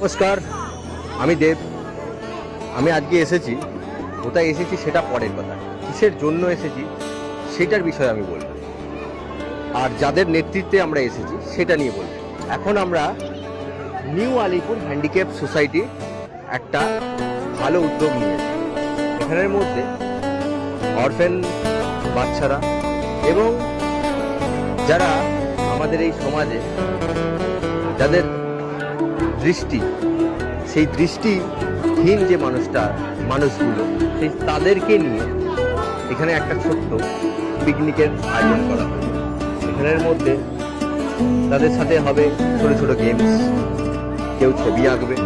নমস্কার, আমি দেব। আমি আজকে এসেছি, কোথায় এসেছি সেটা পরের কথা। কিসের জন্য এসেছি সেটার বিষয়ে আমি বলব। আর যাদের নেতৃত্বে আমরা এসেছি সেটা নিয়ে বলব। এখন আমরা নিউ আলিপুর হ্যান্ডিক্যাপ সোসাইটি একটা ভালো উদ্যোগ নিয়েছি এখানের মধ্যে অরফেন বাচ্চারা এবং যারা আমাদের এই সমাজে, যাদের দৃষ্টি, সেই দৃষ্টিহীন যে মানুষটা, মানুষগুলো, সেই তাদেরকে নিয়ে এখানে একটা ছোট্ট পিকনিকের আয়োজন করা হয়। এখানের মধ্যে তাদের সাথে হবে ছোট ছোট গেমস কেউ ছবি আঁকবে।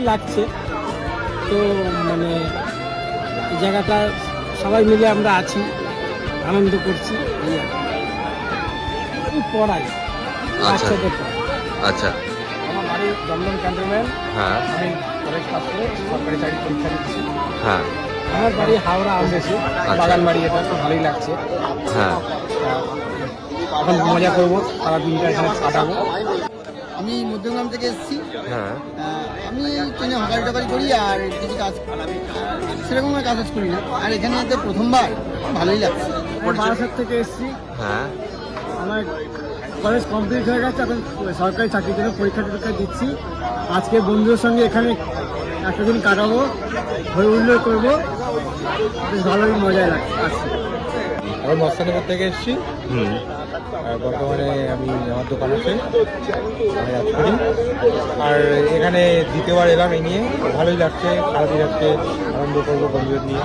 ভালোই লাগছে। তো মানে জায়গাটা সবাই মিলে আমরা আছি আনন্দ করছি এই আর কি। পড়াই বাচ্চাদের আচ্ছা। আমার বাড়ি দমদম ক্যান্টনমেন্ট। হ্যাঁ। আমি কলেজ পাস করে সরকারি চাকরি পরীক্ষা দিচ্ছি। হ্যাঁ। আমার বাড়ি হাওড়া আমদেশি বাগান বাড়ি এটা তো ভালোই লাগছে। হ্যাঁ। এখন মজা করব সারা দিনটা এখানে কাটাবো। আমি মধ্যমগ্রাম থেকে এসেছি। হ্যাঁ। আমি ট্রেনে হকারি টকারি করি আর কিছু কাজ সেরকম আর কাজ টাজ করি না। আর এখানে তো প্রথমবার ভালোই লাগছে। বারাসাত থেকে এসেছি। হ্যাঁ। আমার কলেজ কমপ্লিট হয়ে গেছে এখন সরকারি চাকরির জন্য পরীক্ষা টরীক্ষা দিচ্ছি। আজকে বন্ধুদের সঙ্গে এখানে একটা দিন কাটাবো হই হুল্লোড় করব। বেশ ভালোই মজা লাগছে। আসছে আমি মস্তানগর থেকে এসেছি। হুম। বর্তমানে আমি আমার দোকান আছে। আমি আর এখানে দ্বিতীয়বার এলাম এই নিয়ে। ভালোই লাগছে, খারাপই লাগছে, আনন্দ করব বন্ধুদের নিয়ে।